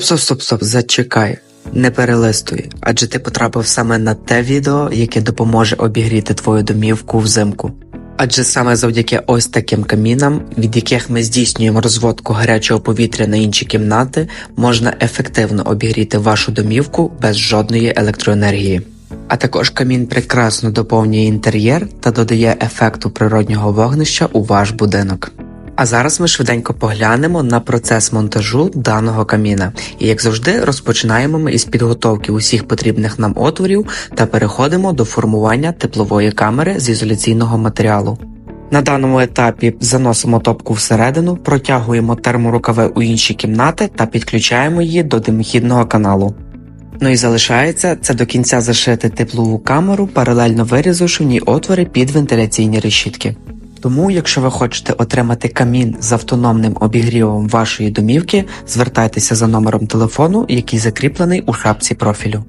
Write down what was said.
Стоп, стоп, стоп, стоп, зачекай. Не перелистуй, адже ти потрапив саме на те відео, яке допоможе обігріти твою домівку взимку. Адже саме завдяки ось таким камінам, від яких ми здійснюємо розводку гарячого повітря на інші кімнати, можна ефективно обігріти вашу домівку без жодної електроенергії. А також камін прекрасно доповнює інтер'єр та додає ефекту природнього вогнища у ваш будинок. А зараз ми швиденько поглянемо на процес монтажу даного каміна. І як завжди, розпочинаємо ми із підготовки усіх потрібних нам отворів та переходимо до формування теплової камери з ізоляційного матеріалу. На даному етапі заносимо топку всередину, протягуємо терморукави у інші кімнати та підключаємо її до димохідного каналу. Ну і залишається це до кінця зашити теплову камеру, паралельно вирізавши в ній отвори під вентиляційні решітки. Тому, якщо ви хочете отримати камін з автономним обігрівом вашої домівки, звертайтеся за номером телефону, який закріплений у шапці профілю.